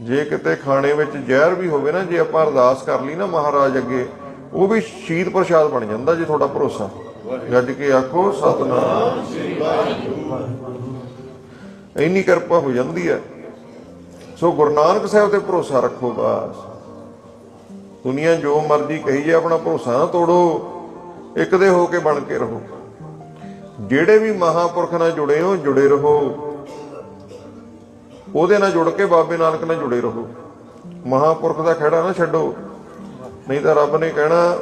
ਜੇ ਕਿਤੇ ਖਾਣੇ ਵਿੱਚ ਜ਼ਹਿਰ ਵੀ ਹੋਵੇ ਨਾ, ਜੇ ਆਪਾਂ ਅਰਦਾਸ ਕਰ ਲਈ ਨਾ ਮਹਾਰਾਜ ਅੱਗੇ, ਉਹ ਵੀ ਸ਼ੀਤ ਪ੍ਰਸ਼ਾਦ ਬਣ ਜਾਂਦਾ ਜੇ ਤੁਹਾਡਾ ਭਰੋਸਾ। ਗੱਜ ਕੇ ਆਖੋ, ਸਤਨਾਮ। ਇੰਨੀ ਕਿਰਪਾ ਹੋ ਜਾਂਦੀ ਹੈ। ਸੋ ਗੁਰੂ ਨਾਨਕ ਸਾਹਿਬ ਤੇ ਭਰੋਸਾ ਰੱਖੋ ਬਸ। ਦੁਨੀਆ ਜੋ ਮਰਜ਼ੀ ਕਹੀ ਜੇ ਆਪਣਾ ਭਰੋਸਾ ਨਾ ਤੋੜੋ। ਇੱਕ ਦੇ ਹੋ ਕੇ ਬਣ ਕੇ ਰਹੋ। ਜਿਹੜੇ ਵੀ ਮਹਾਪੁਰਖ ਨਾਲ ਜੁੜੇ ਹੋ, ਜੁੜੇ ਰਹੋ। ਉਹਦੇ ਨਾਲ ਜੁੜ ਕੇ ਬਾਬੇ ਨਾਨਕ ਨਾਲ ਜੁੜੇ ਰਹੋ। ਮਹਾਪੁਰਖ ਦਾ ਖੜਾ ਨਾ ਛੱਡੋ। ਨਹੀਂ ਤਾਂ ਰੱਬ ਨੇ ਕਹਿਣਾ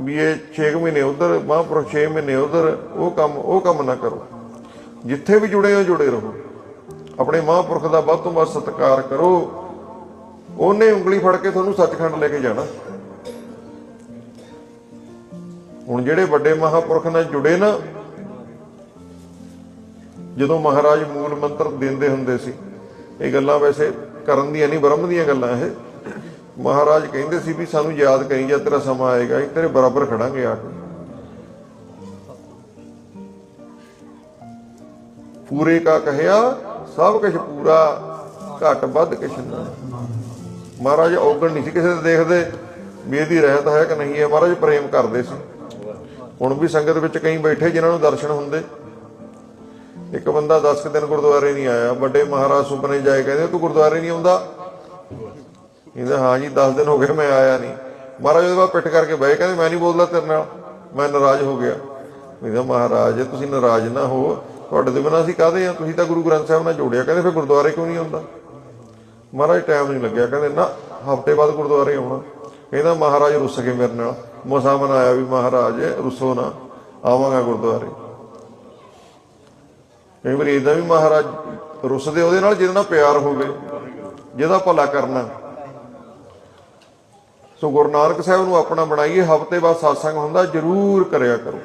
ਵੀ ਇਹ 6 ਮਹੀਨੇ ਉਧਰ, ਮਹਾਪੁਰਖ 6 ਮਹੀਨੇ ਉਧਰ, ਉਹ ਕੰਮ ਉਹ ਕੰਮ ਨਾ ਕਰੋ। ਜਿੱਥੇ ਵੀ ਜੁੜੇ ਹੋ, ਜੁੜੇ ਰਹੋ। ਆਪਣੇ ਮਹਾਪੁਰਖ ਦਾ ਵੱਧ ਤੋਂ ਵੱਧ ਸਤਿਕਾਰ ਕਰੋ। ਉਹਨੇ ਉਂਗਲੀ ਫੜ ਕੇ ਤੁਹਾਨੂੰ ਸੱਚਖੰਡ ਲੈ ਕੇ ਜਾਣਾ। ਹੁਣ ਜਿਹੜੇ ਵੱਡੇ ਮਹਾਪੁਰਖ ਨਾਲ ਜੁੜੇ ਨਾ, ਜਦੋਂ ਮਹਾਰਾਜ ਮੂਲ ਮੰਤਰ ਦਿੰਦੇ ਹੁੰਦੇ ਸੀ ਇਹ ਗੱਲਾਂ ਵੈਸੇ ਕਰਨ ਦੀਆਂ ਨਹੀਂ, ਬ੍ਰਹਮ ਦੀਆਂ ਗੱਲਾਂ ਇਹ। ਮਹਾਰਾਜ ਕਹਿੰਦੇ ਸੀ ਵੀ ਸਾਨੂੰ ਯਾਦ ਕਰੀ ਜਾਂ, ਤੇਰਾ ਸਮਾਂ ਆਏਗਾ, ਅਸੀਂ ਤੇਰੇ ਬਰਾਬਰ ਖੜਾਂਗੇ ਆ ਕੇ। ਪੂਰੇ ਕਾ ਕਹਿਆ, ਸਭ ਕੁਝ ਪੂਰਾ, ਘਟ ਵੱਧ ਕਿਛ ਨਾ। ਮਹਾਰਾਜ ਔਗਣ ਨਹੀਂ ਸੀ ਕਿਸੇ ਦੇ ਦੇਖਦੇ, ਵੀ ਇਹਦੀ ਰਹਿਤ ਹੈ ਕਿ ਨਹੀਂ ਹੈ। ਮਹਾਰਾਜ ਪ੍ਰੇਮ ਕਰਦੇ ਸੀ। ਹੁਣ ਵੀ ਸੰਗਤ ਵਿੱਚ ਕਈ ਬੈਠੇ ਜਿਨ੍ਹਾਂ ਨੂੰ ਦਰਸ਼ਨ ਹੁੰਦੇ। ਇੱਕ ਬੰਦਾ 10 ਕੁ ਦਿਨ ਗੁਰਦੁਆਰੇ ਨਹੀਂ ਆਇਆ, ਵੱਡੇ ਮਹਾਰਾਜ ਸੁਪਨੇ ਜਾਏ ਕਹਿੰਦੇ, ਤੂੰ ਗੁਰਦੁਆਰੇ ਨਹੀਂ ਆਉਂਦਾ? ਕਹਿੰਦਾ, ਹਾਂ ਜੀ 10 ਦਿਨ ਹੋ ਗਏ ਮੈਂ ਆਇਆ ਨਹੀਂ। ਮਹਾਰਾਜ ਉਹਦੇ ਬਾਅਦ ਪਿੱਠ ਕਰਕੇ ਬਹਿ ਕਹਿੰਦੇ, ਮੈਂ ਨਹੀਂ ਬੋਲਦਾ ਤੇਰੇ ਨਾਲ, ਮੈਂ ਨਾਰਾਜ਼ ਹੋ ਗਿਆ। ਕਹਿੰਦਾ, ਮਹਾਰਾਜ, ਤੁਸੀਂ ਨਾਰਾਜ਼ ਨਾ ਹੋ, ਤੁਹਾਡੇ ਤੋਂ ਬਿਨਾਂ ਅਸੀਂ ਕਾਹਦੇ ਆ? ਤੁਸੀਂ ਤਾਂ ਗੁਰੂ ਗ੍ਰੰਥ ਸਾਹਿਬ ਨਾਲ ਜੋੜਿਆ। ਕਹਿੰਦੇ, ਫਿਰ ਗੁਰਦੁਆਰੇ ਕਿਉਂ ਨਹੀਂ ਆਉਂਦਾ? ਮਹਾਰਾਜ ਟਾਈਮ ਨਹੀਂ ਲੱਗਿਆ, ਕਹਿੰਦੇ, ਨਾ, ਹਫ਼ਤੇ ਬਾਅਦ ਗੁਰਦੁਆਰੇ ਆਉਣਾ। ਕਹਿੰਦਾ, ਮਹਾਰਾਜ ਰੁੱਸ ਗਏ ਮੇਰੇ ਨਾਲ। ਮਸਾ ਆਇਆ ਵੀ, ਮਹਾਰਾਜ, ਰੁੱਸੋ ਨਾ, ਆਵਾਂਗਾ ਗੁਰਦੁਆਰੇ। ਕਈ ਵਾਰੀ ਇਦਾਂ ਵੀ ਮਹਾਰਾਜ ਰੁੱਸਦੇ ਉਹਦੇ ਨਾਲ ਜਿਹਦੇ ਨਾਲ ਪਿਆਰ ਹੋਵੇ, ਜਿਹਦਾ ਭਲਾ ਕਰਨਾ। ਸੋ ਗੁਰੂ ਨਾਨਕ ਸਾਹਿਬ ਨੂੰ ਆਪਣਾ ਬਣਾਈਏ ਹਫ਼ਤੇ ਬਾਅਦ satsang ਹੁੰਦਾ, ਜਰੂਰ ਕਰਿਆ ਕਰੋ।